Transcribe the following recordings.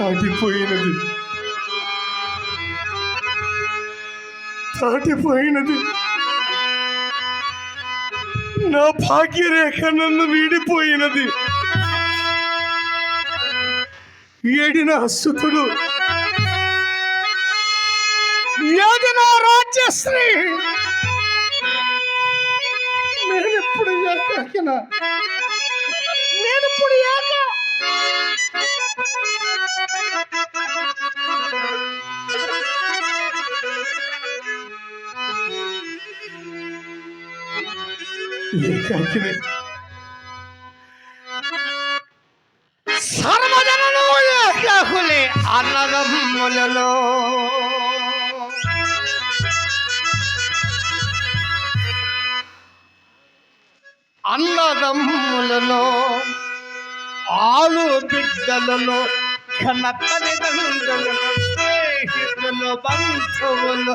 దాటిపోయినది. దాటిపోయినది. నా భాగ్యరేఖ నన్ను వీడిపోయినది. ఏడిన అసుతుడు ఏది నా రాజ్యశ్రీ నేనెప్పుడు ఏకాకిన? నేనెప్పుడు ఏక ఏకాకిని సర్వజనులు ఏకాకులే అన్నదమ్ములలో. అన్నదమ్ములలో ఆలు బిడ్డలలో కన్న తల్లిదండ్రులలో స్నేహితులు బంధువులు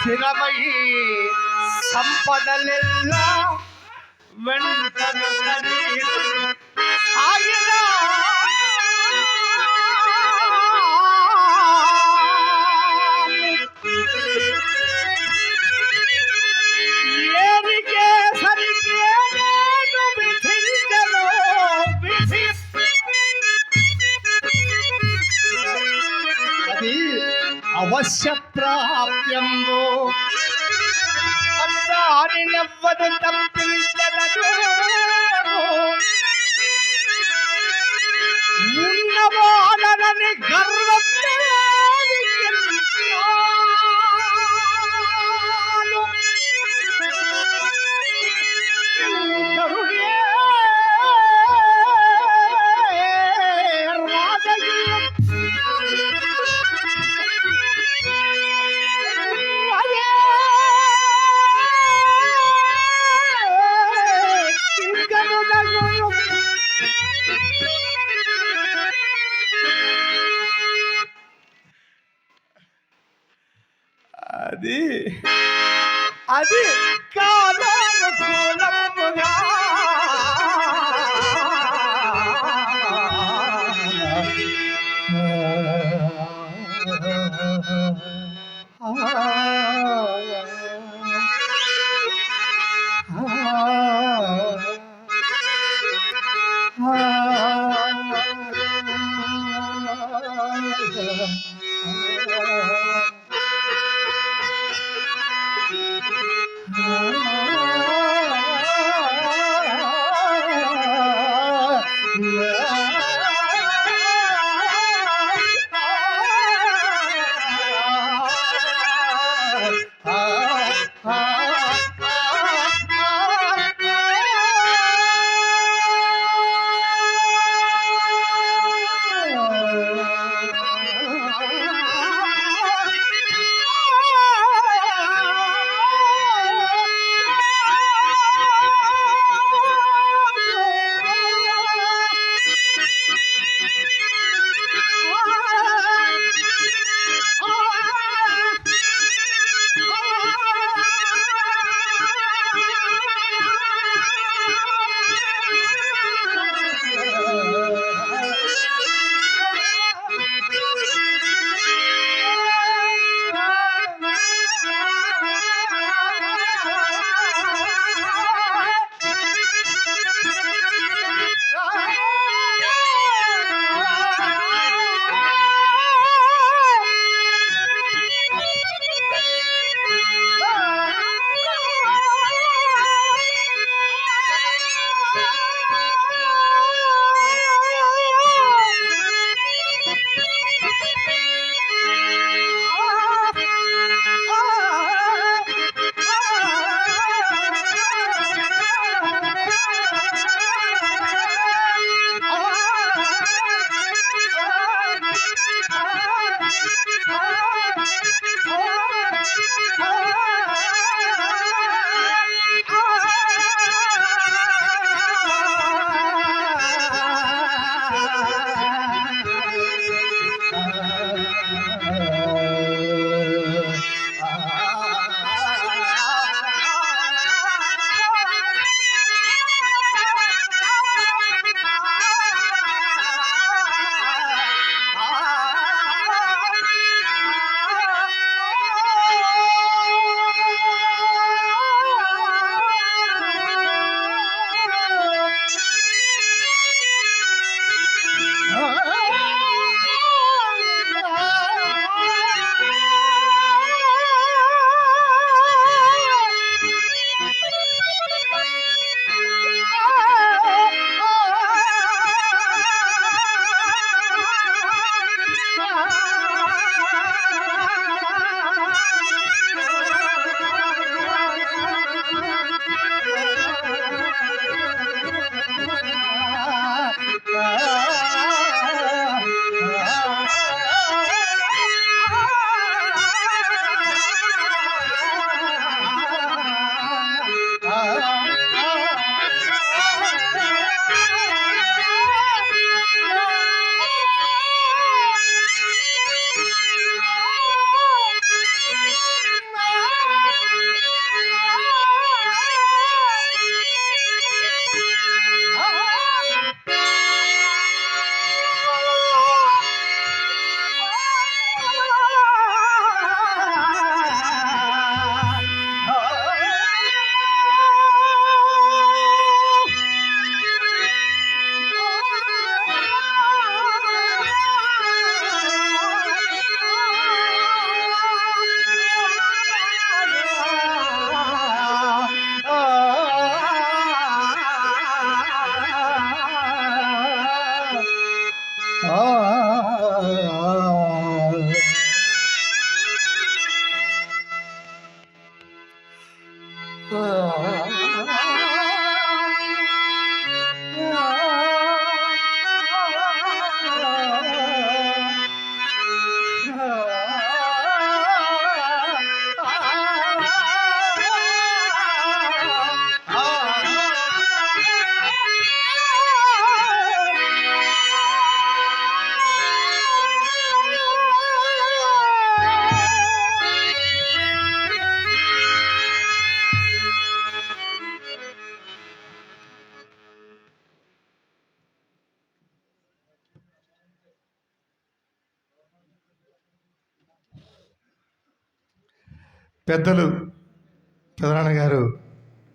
స్థిరమై సంపదలెల్లా సంపదలెల్ల వెంటను అది. అది కాలముగా Ah Yeah. పెద్దలు ప్రధాన గారు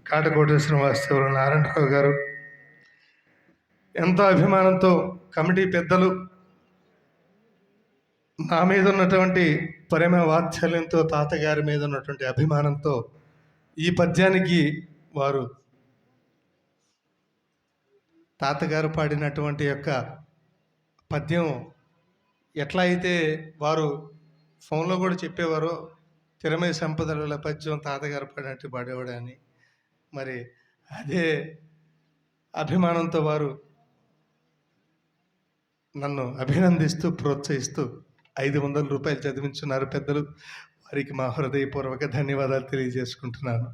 కాటకోటేశ్వరం వాస్తవులు నారాయణరావు గారు ఎంతో అభిమానంతో కమిటీ పెద్దలు నా మీద ఉన్నటువంటి ప్రేమ వాత్సల్యంతో తాతగారి మీద ఉన్నటువంటి అభిమానంతో ఈ పద్యానికి వారు తాతగారు పాడినటువంటి యొక్క పద్యం ఎట్లా అయితే వారు ఫోన్లో కూడా చెప్పేవారో తిరమయ సంపదల పద్యం తాతగారు పాడినట్టు పాడేవాడని మరి అదే అభిమానంతో వారు నన్ను అభినందిస్తూ ప్రోత్సహిస్తూ ఐదు వందల రూపాయలు చదివించున్నారు పెద్దలు. వారికి మా హృదయపూర్వక ధన్యవాదాలు తెలియజేసుకుంటున్నాను.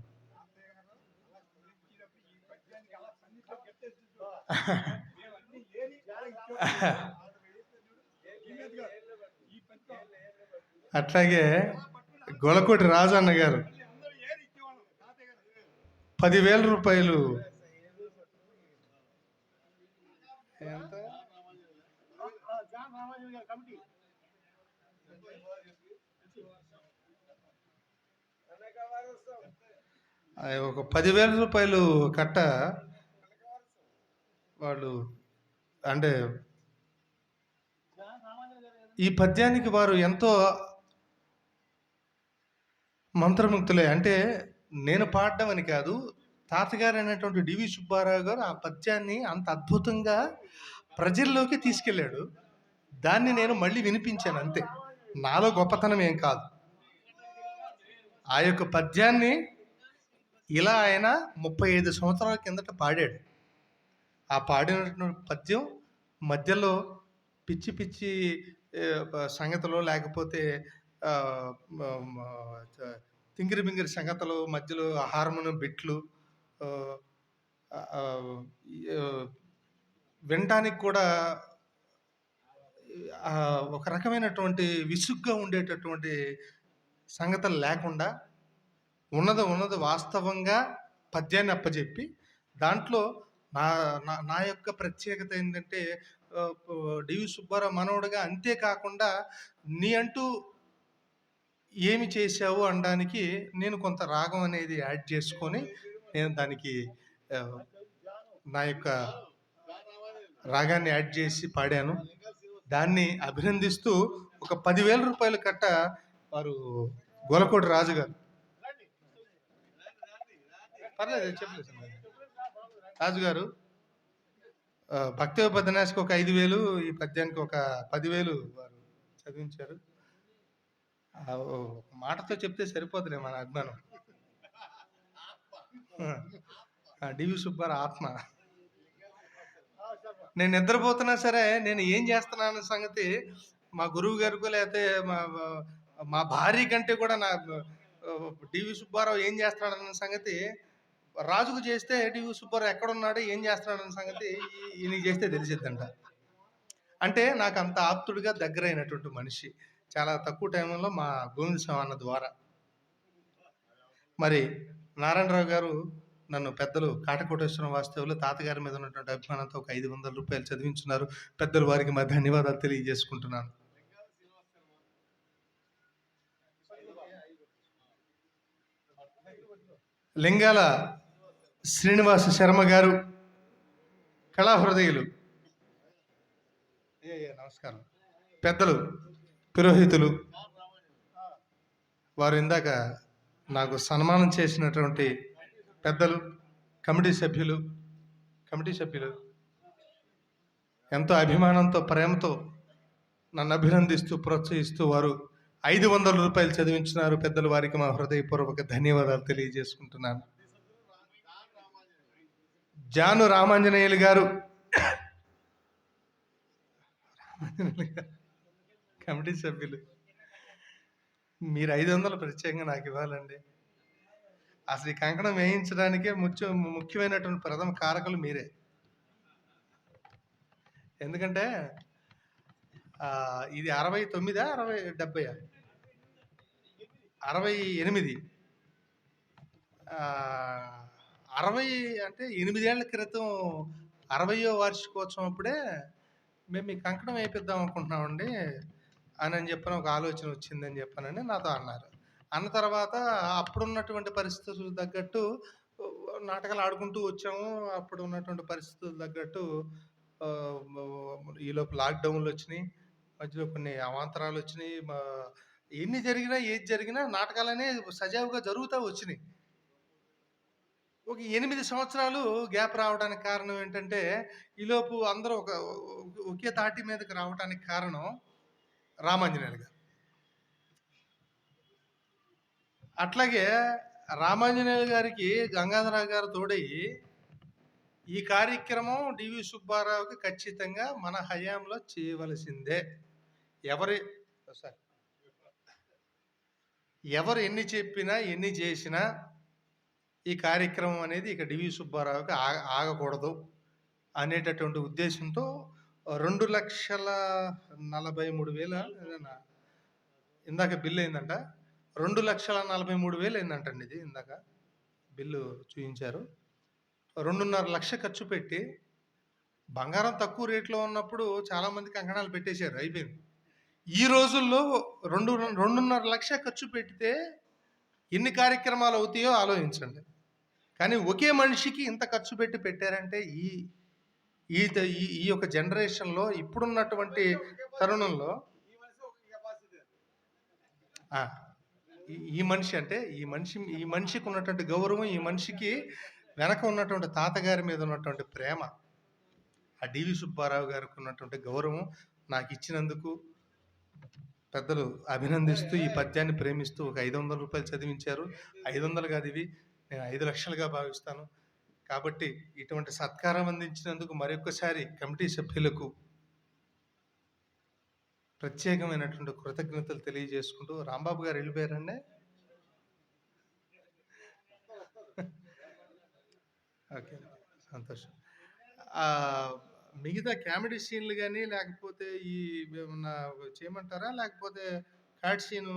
అట్లాగే గొలకోటి రాజన్న గారు. పదివేల రూపాయలు. ఒక పదివేల రూపాయలు కట్ట. వాళ్ళు అంటే ఈ పద్యానికి వారు ఎంతో మంత్రముక్తులే అంటే నేను పాడడం అని కాదు తాతగారు అయినటువంటి డివి సుబ్బారావు గారు ఆ పద్యాన్ని అంత అద్భుతంగా ప్రజల్లోకి తీసుకెళ్ళాడు. దాన్ని నేను మళ్ళీ వినిపించాను అంతే. నాలో గొప్పతనం ఏం కాదు. ఆ యొక్క పద్యాన్ని ఇలా ఆయన ముప్పై ఐదు సంవత్సరాల కిందట పాడాడు. ఆ పాడినటువంటి పద్యం మధ్యలో పిచ్చి పిచ్చి ఏ, సంగతులు లేకపోతే తింగిరి బింగిరి సంగతులు మధ్యలో హార్మోనియం బిట్లు వినటానికి కూడా ఒక రకమైనటువంటి విసుగ్గా ఉండేటటువంటి సంగతులు లేకుండా ఉన్నది ఉన్నది వాస్తవంగా పద్యాన్ని అప్పచెప్పి దాంట్లో నా నా నా యొక్క ప్రత్యేకత ఏంటంటే డివి సుబ్బారావు మనవడుగా అంతేకాకుండా నీ అంటూ ఏమి చేశావు అనడానికి నేను కొంత రాగం అనేది యాడ్ చేసుకొని నేను దానికి నా యొక్క రాగాన్ని యాడ్ చేసి పాడాను. దాన్ని అభినందిస్తూ ఒక పదివేల రూపాయల కట్ట వారు గోలకోటి రాజు గారు. పర్లేదు చెప్పలేదు రాజుగారు భక్తి ఉపన్యాసకి ఒక ఐదు వేలు ఈ పద్యానికి ఒక పదివేలు వారు చదివించారు. మాటతో చెప్తే సరిపోతులే మన అజ్ఞానం. డివి సుబ్బారావు ఆత్మ. నేను నిద్రపోతున్నా సరే నేను ఏం చేస్తున్నాను సంగతి మా గురువు గారికి లేకపోతే మా మా భార్య కంటే కూడా నా డివి సుబ్బారావు ఏం చేస్తున్నాడన్న సంగతి రాజుకు చేస్తే డివి సుబ్బారావు ఎక్కడున్నాడు ఏం చేస్తున్నాడన్న సంగతి ఈయనకి చేస్తే తెలిసిద్దంట. అంటే నాకు అంత ఆప్తుడిగా దగ్గరైనటువంటి మనిషి. చాలా తక్కువ టైంలో మా గోవింద అన్న ద్వారా. మరి నారాయణరావు గారు నన్ను పెద్దలు కాటకోటేశ్వరం వాస్తవులు తాతగారి మీద ఉన్నటువంటి అభిమానంతో ఒక ఐదు వందల రూపాయలు చదివించున్నారు. పెద్దలు వారికి మా ధన్యవాదాలు తెలియజేసుకుంటున్నాను. లింగాల శ్రీనివాస శర్మ గారు కళాహృదయులు. నమస్కారం. పెద్దలు పురోహితులు. వారు ఇందాక నాకు సన్మానం చేసినటువంటి పెద్దలు కమిటీ సభ్యులు కమిటీ సభ్యులు ఎంతో అభిమానంతో ప్రేమతో నన్ను అభినందిస్తూ ప్రోత్సహిస్తూ వారు ఐదు వందల రూపాయలు చదివించినారు. పెద్దలు వారికి మా హృదయపూర్వక ధన్యవాదాలు తెలియజేసుకుంటున్నాను. జాను రామాంజనేయులు గారు. రామాంజనేయులు గారు. కమిటీ సభ్యులు. మీరు ఐదు వందలు ప్రత్యేకంగా నాకు ఇవ్వాలండి. అసలు ఈ కంకణం వేయించడానికే ముఖ్య ముఖ్యమైనటువంటి ప్రథమ కారకులు మీరే. ఎందుకంటే ఇది అరవై తొమ్మిదా అరవై డెబ్బై అరవై ఎనిమిది. అరవై అంటే ఎనిమిదేళ్ళ క్రితం అరవయో వార్షికోత్సవం అప్పుడే మేము మీ కంకణం వేయిద్దాం అనుకుంటున్నామండి. అని అని చెప్పని ఒక ఆలోచన వచ్చిందని చెప్పానని నాతో అన్నారు. అన్న తర్వాత అప్పుడున్నటువంటి పరిస్థితులు తగ్గట్టు నాటకాలు ఆడుకుంటూ వచ్చాము. అప్పుడు ఉన్నటువంటి పరిస్థితులు తగ్గట్టు ఈలోపు లాక్డౌన్లు వచ్చినాయి. మధ్యలో కొన్ని అవాంతరాలు వచ్చినాయి. ఎన్ని జరిగినా ఏది జరిగినా నాటకాలనే సజావుగా జరుగుతూ వచ్చినాయి. ఒక ఎనిమిది సంవత్సరాలు గ్యాప్ రావడానికి కారణం ఏంటంటే ఈలోపు అందరూ ఒక ఒకే తాటి మీదకి రావడానికి కారణం రామాంజనేయులు గారు. అట్లాగే రామాంజనేయులు గారికి గంగాధరరావు గారు తోడయి ఈ కార్యక్రమం డివి సుబ్బారావుకి ఖచ్చితంగా మన హయాంలో చేయవలసిందే. ఎవరి ఎవరు ఎన్ని చెప్పినా ఎన్ని చేసినా ఈ కార్యక్రమం అనేది ఇక డివి సుబ్బారావుకి ఆగ ఆగకూడదు అనేటటువంటి ఉద్దేశంతో రెండు లక్షల నలభై మూడు వేల ఇందాక బిల్లు అయిందంట. రెండు లక్షల నలభై మూడు వేలు అయిందంటండి ఇది ఇందాక బిల్లు చూపించారు రెండున్నర లక్ష ఖర్చు పెట్టి బంగారం తక్కువ రేట్లో ఉన్నప్పుడు చాలామంది కంకణాలు పెట్టేశారు అయిపోయింది. ఈ రోజుల్లో రెండు రెండున్నర లక్ష ఖర్చు పెడితే ఎన్ని కార్యక్రమాలు అవుతాయో ఆలోచించండి. కానీ ఒకే మనిషికి ఇంత ఖర్చు పెట్టి పెట్టారంటే ఈ ఈ ఈ ఈ యొక్క జనరేషన్లో ఇప్పుడున్నటువంటి తరుణంలో ఈ- ఈ మనిషి అంటే ఈ మనిషి ఈ మనిషికి ఉన్నటువంటి గౌరవం ఈ మనిషికి వెనక ఉన్నటువంటి తాతగారి మీద ఉన్నటువంటి ప్రేమ ఆ డివి సుబ్బారావు గారికి ఉన్నటువంటి గౌరవం నాకు ఇచ్చినందుకు పెద్దలు అభినందిస్తూ ఈ పద్యాన్ని ప్రేమిస్తూ ఒక ఐదు వందల రూపాయలు చదివించారు. ఐదు వందలు కాదు ఇవి నేను ఐదు లక్షలుగా భావిస్తాను. కాబట్టి ఇటువంటి సత్కారం అందించినందుకు మరొకసారి కమిటీ సభ్యులకు ప్రత్యేకమైనటువంటి కృతజ్ఞతలు తెలియజేసుకుంటూ రాంబాబు గారు వెళ్ళిపోయారండి. ఓకే సంతోషం. మిగతా కామెడీ సీన్లు కానీ లేకపోతే ఈ ఏమన్నా చేయమంటారా? లేకపోతే ఫ్యాట్ సీను